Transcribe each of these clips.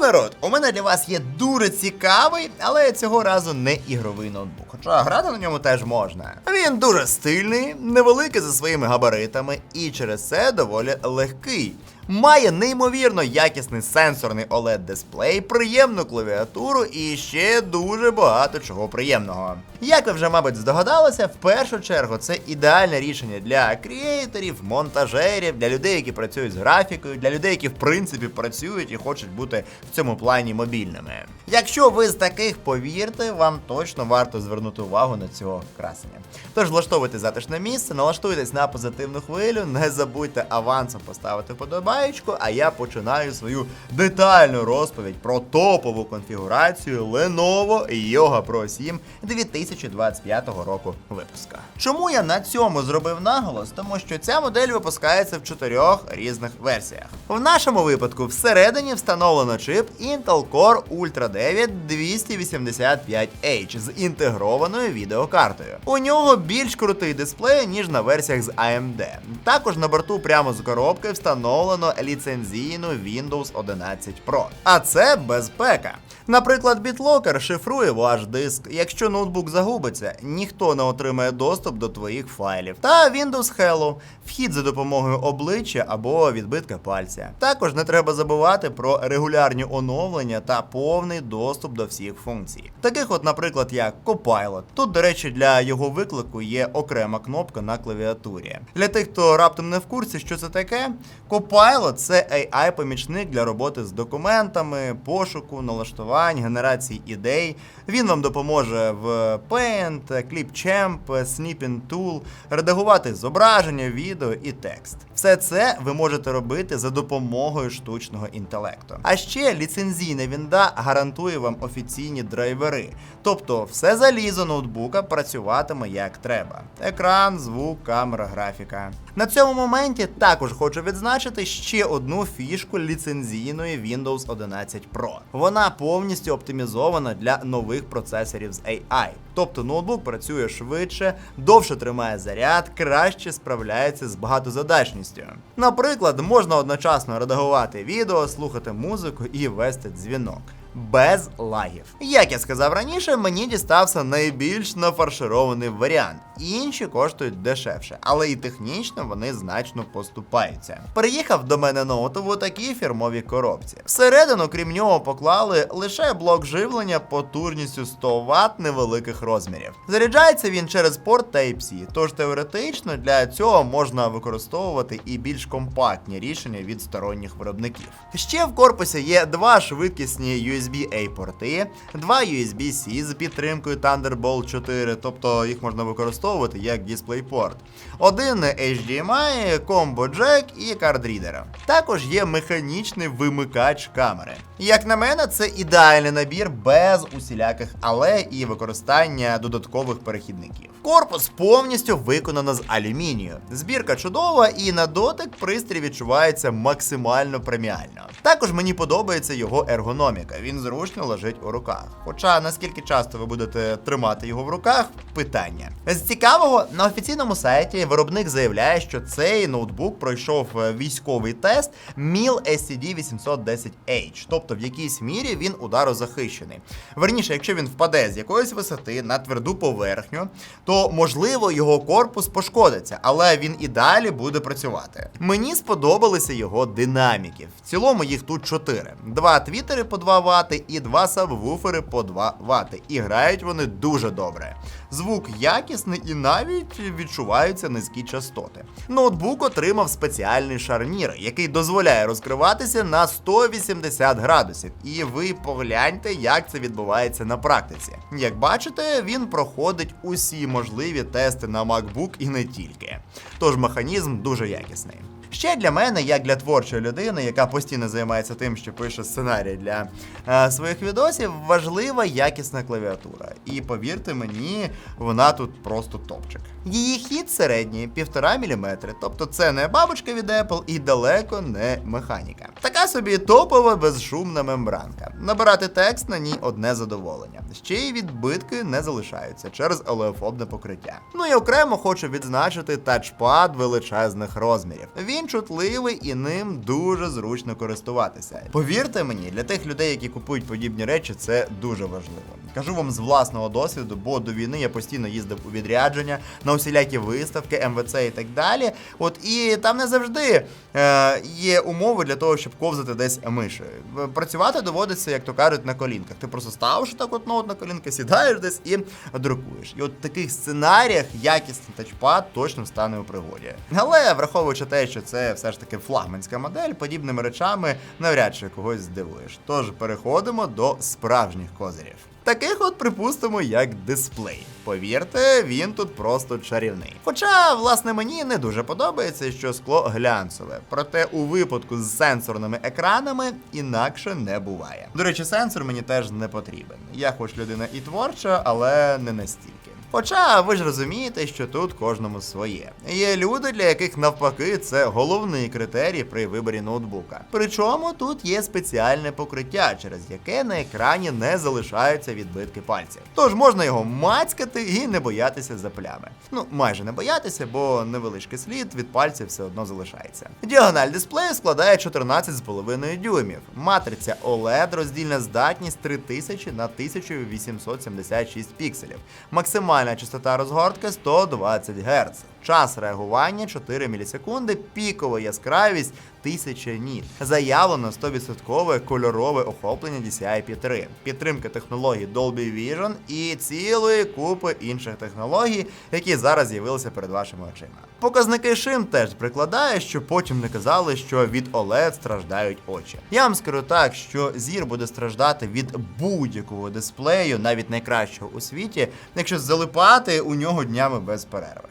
народ! У мене для вас є дуже цікавий, але цього разу не ігровий ноутбук. Хоча грати на ньому теж можна. Він дуже стильний, невеликий за своїми габаритами і через це доволі легкий. Має неймовірно якісний сенсорний oled дисплей, приємну клавіатуру і ще дуже багато чого приємного. Як ви вже, мабуть, здогадалися, в першу чергу це ідеальне рішення для креаторів, монтажерів, для людей, які працюють з графікою, для людей, які в принципі працюють і хочуть бути в цьому плані мобільними. Якщо ви з таких повірте, вам точно варто звернути увагу на цього красення. Тож влаштовуйте затишне місце, налаштуйтесь на позитивну хвилю, не забудьте авансом поставити подобаєчку, а я починаю свою детальну розповідь про топову конфігурацію Lenovo Yoga Pro 7 2025 року випуска. Чому я на цьому зробив наголос? Тому що ця модель випускається в чотирьох різних версіях. В нашому випадку всередині встановлено чип Intel Core Ultra 9 285H з інтегрованою відеокартою. У нього більш крутий дисплей, ніж на версіях з AMD. Також на борту прямо з коробки встановлено ліцензійну Windows 11 Pro. А це безпека. Наприклад, BitLocker шифрує ваш диск. Якщо ноутбук загубиться, ніхто не отримає доступ до твоїх файлів. Та Windows Hello вхід за допомогою обличчя або відбитка пальця. Також не треба забувати про регулярні оновлення та повний доступ до всіх функцій. Таких, от, наприклад, як Copilot. Тут, до речі, для його виклику є окрема кнопка на клавіатурі. Для тих, хто раптом не в курсі, що це таке, Copilot – це AI-помічник для роботи з документами, пошуку, налаштувань, генерації ідей. Він вам допоможе в Paint, Clipchamp, Snipping Tool, редагувати зображення, відео і текст. Все це ви можете робити за допомогою штучного інтелекту. А ще ліцензійна вінда гарантує вам офіційні драйвери. Тобто все залізо ноутбука працюватиме як треба: екран, звук, камера, графіка. На цьому моменті також хочу відзначити ще одну фішку ліцензійної Windows 11 Pro. Вона повністю оптимізована для нових процесорів з AI. Тобто ноутбук працює швидше, довше тримає заряд, краще справляється з багатозадачністю. Наприклад, можна одночасно редагувати відео, слухати музику і вести дзвінок. Без лагів. Як я сказав раніше, мені дістався найбільш нафарширований варіант. Інші коштують дешевше, але і технічно вони значно поступаються. Приїхав до мене ноут в такій фірмовій коробці. Всередину, крім нього, поклали лише блок живлення потужністю 100 Вт невеликих розмірів. Заряджається він через порт Type-C, тож теоретично для цього можна використовувати і більш компактні рішення від сторонніх виробників. Ще в корпусі є два швидкісні USB-A порти, два USB-C з підтримкою Thunderbolt 4, тобто їх можна використовувати як DisplayPort. Один HDMI, Combo Jack і кардрідера. Також є механічний вимикач камери. Як на мене, це ідеальний набір без усіляких але і використання додаткових перехідників. Корпус повністю виконано з алюмінію. Збірка чудова, і на дотик пристрій відчувається максимально преміально. Також мені подобається його ергономіка. Він зручно лежить у руках. Хоча наскільки часто ви будете тримати його в руках, питання. З цікавого на офіційному сайті виробник заявляє, що цей ноутбук пройшов е, військовий тест MIL SCD 810H, тобто в якійсь мірі він ударозахищений. Верніше, якщо він впаде з якоїсь висоти на тверду поверхню, то можливо його корпус пошкодиться, але він і далі буде працювати. Мені сподобалися його динаміки. В цілому їх тут 4. Два твітери по 2 Вт і два сабвуфери по 2 Вт. І грають вони дуже добре. Звук якісний і навіть відчуваються низькі частоти. Ноутбук отримав спеціальний шарнір, який дозволяє розкриватися на 180 градусів. І ви погляньте, як це відбувається на практиці. Як бачите, він проходить усі можливі тести на MacBook і не тільки. Тож механізм дуже якісний. Ще для мене, як для творчої людини, яка постійно займається тим, що пише сценарії для е, своїх відосів, важлива якісна клавіатура. І повірте мені, вона тут просто топчик. Її хід середній 1,5 мм, тобто це не бабочка від Apple і далеко не механіка. Така собі топова безшумна мембранка. Набирати текст на ній одне задоволення. Ще й відбитки не залишаються через олеофобне покриття. Ну і окремо хочу відзначити тачпад величезних розмірів. Він Він чутливий і ним дуже зручно користуватися. Повірте мені, для тих людей, які купують подібні речі, це дуже важливо. Кажу вам з власного досвіду, бо до війни я постійно їздив у відрядження на усілякі виставки, МВЦ і так далі. От і там не завжди е, є умови для того, щоб ковзати десь мишею. Працювати доводиться, як то кажуть, на колінках. Ти просто ставиш так от ноут на колінка, сідаєш десь і друкуєш. І от в таких сценаріях якісний тачпад точно стане у пригоді. Але враховуючи те, що це все ж таки флагманська модель, подібними речами навряд чи когось здивуєш. Тож переходимо до справжніх козирів. Таких от припустимо, як дисплей. Повірте, він тут просто чарівний. Хоча, власне, мені не дуже подобається, що скло глянцеве. Проте у випадку з сенсорними екранами інакше не буває. До речі, сенсор мені теж не потрібен. Я хоч людина і творча, але не настільки. Хоча ви ж розумієте, що тут кожному своє. Є люди, для яких навпаки це головний критерій при виборі ноутбука. Причому тут є спеціальне покриття, через яке на екрані не залишаються відбитки пальців. Тож можна його мацькати і не боятися за плями. Ну, майже не боятися, бо невеличкий слід від пальців все одно залишається. Діагональ дисплею складає 14,5 дюймів. Матриця OLED роздільна здатність 3000 на 1876 пікселів. Максимальна частота розгортки 120 Гц. Час реагування 4 мілісекунди, пікова яскравість 1000 ніт. Заявлено 100% кольорове охоплення DCI P3, підтримка технологій Dolby Vision і цілої купи інших технологій, які зараз з'явилися перед вашими очима. Показники шим теж прикладає, щоб потім не казали, що від OLED страждають очі. Я вам скажу так, що зір буде страждати від будь-якого дисплею, навіть найкращого у світі, якщо залипати у нього днями без перерви.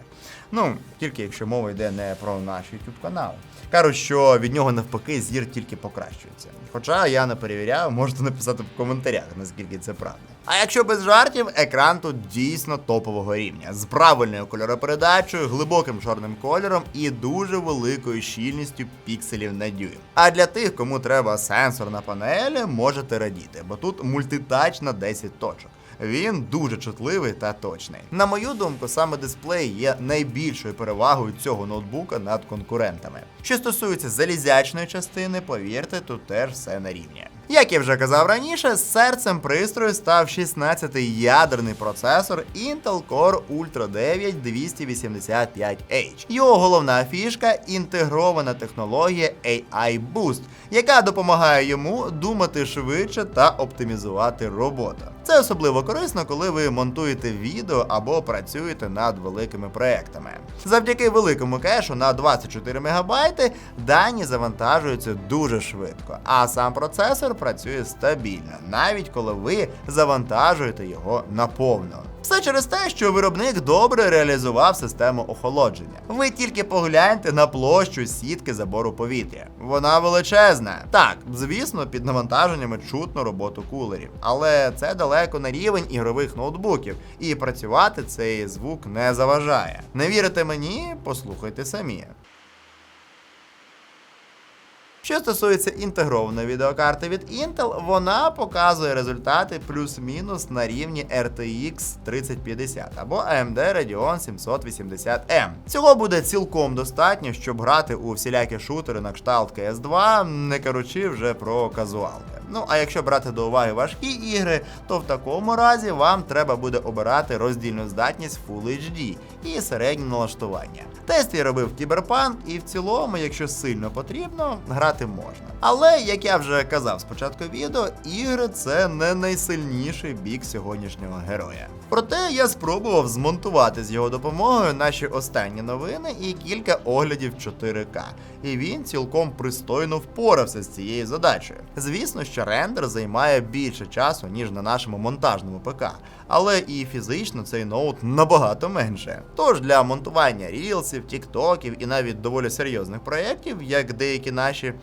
Ну, тільки якщо мова йде не про наш YouTube канал. Кажуть, що від нього навпаки зір тільки покращується. Хоча я не перевіряв, можете написати в коментарях, наскільки це правда. А якщо без жартів, екран тут дійсно топового рівня з правильною кольоропередачею, глибоким чорним кольором і дуже великою щільністю пікселів на дюйм. А для тих, кому треба сенсорна панель, можете радіти, бо тут мультитач на 10 точок. Він дуже чутливий та точний. На мою думку, саме дисплей є найбільшою перевагою цього ноутбука над конкурентами. Що стосується залізячної частини, повірте, тут теж все на рівні. Як я вже казав раніше, серцем пристрою став 16-й ядерний процесор Intel Core Ultra 9 285H. Його головна фішка інтегрована технологія AI Boost, яка допомагає йому думати швидше та оптимізувати роботу. Це особливо корисно, коли ви монтуєте відео або працюєте над великими проектами. Завдяки великому кешу на 24 МБ дані завантажуються дуже швидко, а сам процесор працює стабільно, навіть коли ви завантажуєте його наповно. Все через те, що виробник добре реалізував систему охолодження. Ви тільки погляньте на площу сітки забору повітря. Вона величезна. Так, звісно, під навантаженнями чутно роботу кулерів, але це далеко на рівень ігрових ноутбуків, і працювати цей звук не заважає. Не вірите мені? Послухайте самі. Що стосується інтегрованої відеокарти від Intel, вона показує результати плюс-мінус на рівні RTX 3050 або AMD Radeon 780M. Цього буде цілком достатньо, щоб грати у всілякі шутери на кшталт CS2, не кажучи вже про казуалки. Ну а якщо брати до уваги важкі ігри, то в такому разі вам треба буде обирати роздільну здатність Full HD і середнє налаштування. Тест я робив Кіберпанк, і в цілому, якщо сильно потрібно, грати можна. Але як я вже казав спочатку відео, ігри це не найсильніший бік сьогоднішнього героя. Проте я спробував змонтувати з його допомогою наші останні новини і кілька оглядів 4К. І він цілком пристойно впорався з цією задачею. Звісно, що рендер займає більше часу, ніж на нашому монтажному ПК, але і фізично цей ноут набагато менше. Тож для монтування рілсів, тіктоків і навіть доволі серйозних проєктів, як деякі наші,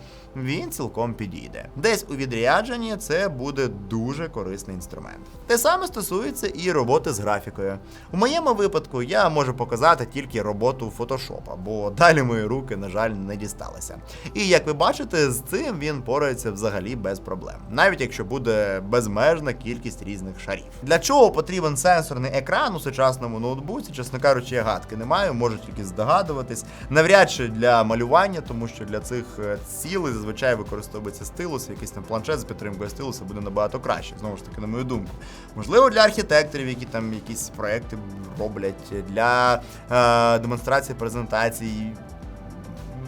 він цілком підійде. Десь у відрядженні це буде дуже корисний інструмент. Те саме стосується і роботи з графікою. У моєму випадку я можу показати тільки роботу фотошопа, бо далі мої руки, на жаль, не дісталися. І як ви бачите, з цим він порається взагалі без проблем, навіть якщо буде безмежна кількість різних шарів. Для чого потрібен сенсорний екран у сучасному ноутбуці, чесно кажучи, я гадки не маю, можу тільки здогадуватись. Навряд чи для малювання, тому що для цих е, цілей зазвичай використовується стилус, якийсь там планшет з підтримкою стилуса буде набагато краще, знову ж таки, на мою думку. Можливо, для архітекторів, які там якісь проекти роблять, для е, демонстрації презентацій.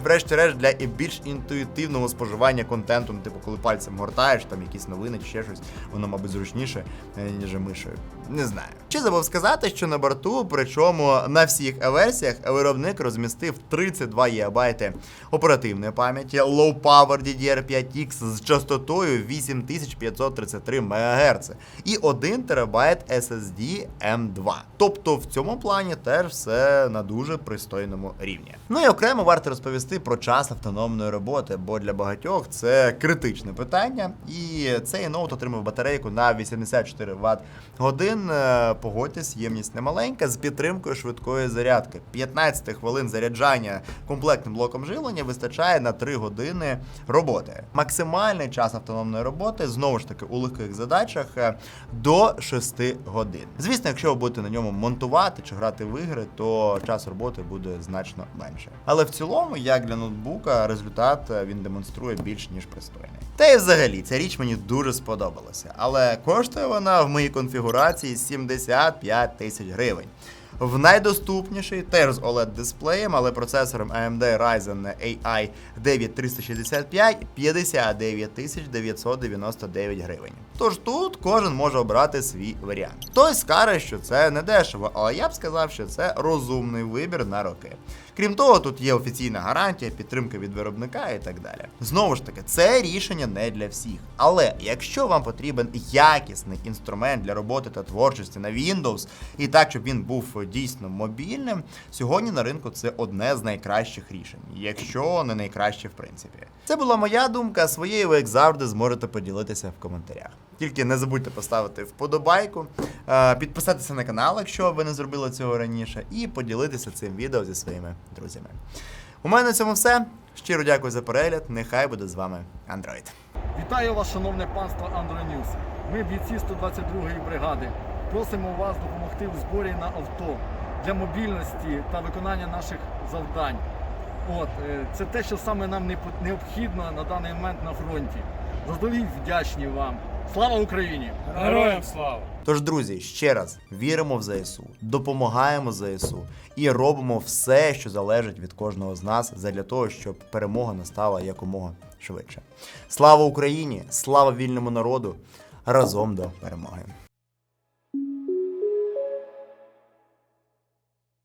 Врешті-решт для і більш інтуїтивного споживання контенту, ну, типу, коли пальцем гортаєш, там якісь новини чи ще щось, воно, мабуть, зручніше, е, ніж мишею. Не знаю. Чи забув сказати, що на борту, причому на всіх версіях, виробник розмістив 32 ГБ оперативної пам'яті, Low Power DDR5X з частотою 8533 МГц і 1 ТБ SSD M2. Тобто в цьому плані теж все на дуже пристойному рівні. Ну і окремо варто розповісти про час автономної роботи, бо для багатьох це критичне питання. І цей ноут отримав батарейку на 84 Вт годин. Е, Погодьтесь, ємність немаленька з підтримкою швидкої зарядки. 15 хвилин заряджання комплектним блоком живлення вистачає на 3 години роботи. Максимальний час автономної роботи знову ж таки у легких задачах е, до 6 годин. Звісно, якщо ви будете на ньому монтувати чи грати в ігри, то час роботи буде значно менше. Але в цілому, як для ноутбука, результат е, він демонструє більш ніж пристойний. Та й взагалі ця річ мені дуже сподобалася, але коштує вона в моїй конфігурації 75 тисяч гривень. В найдоступніший теж з oled дисплеєм, але процесором AMD Ryzen AI 9365 59 999 гривень. Тож тут кожен може обрати свій варіант. Хтось скаже, що це не дешево, але я б сказав, що це розумний вибір на роки. Крім того, тут є офіційна гарантія, підтримка від виробника і так далі. Знову ж таки, це рішення не для всіх. Але якщо вам потрібен якісний інструмент для роботи та творчості на Windows, і так, щоб він був дійсно мобільним, сьогодні на ринку це одне з найкращих рішень, якщо не найкраще в принципі. Це була моя думка. Своєю ви, як завжди, зможете поділитися в коментарях. Тільки не забудьте поставити вподобайку, е, підписатися на канал, якщо ви не зробили цього раніше, і поділитися цим відео зі своїми друзями. У мене на цьому все. Щиро дякую за перегляд. Нехай буде з вами Android. Вітаю вас, шановне панство Андронюс. Ми бійці 122-ї бригади. Просимо вас допомогти у зборі на авто для мобільності та виконання наших завдань. От, е, це те, що саме нам необхідно на даний момент на фронті. Заздалегідь вдячні вам. Слава Україні! Героям слава! Тож, друзі, ще раз віримо в ЗСУ, допомагаємо ЗСУ і робимо все, що залежить від кожного з нас, задля того, щоб перемога настала якомога швидше. Слава Україні! Слава вільному народу! Разом до перемоги!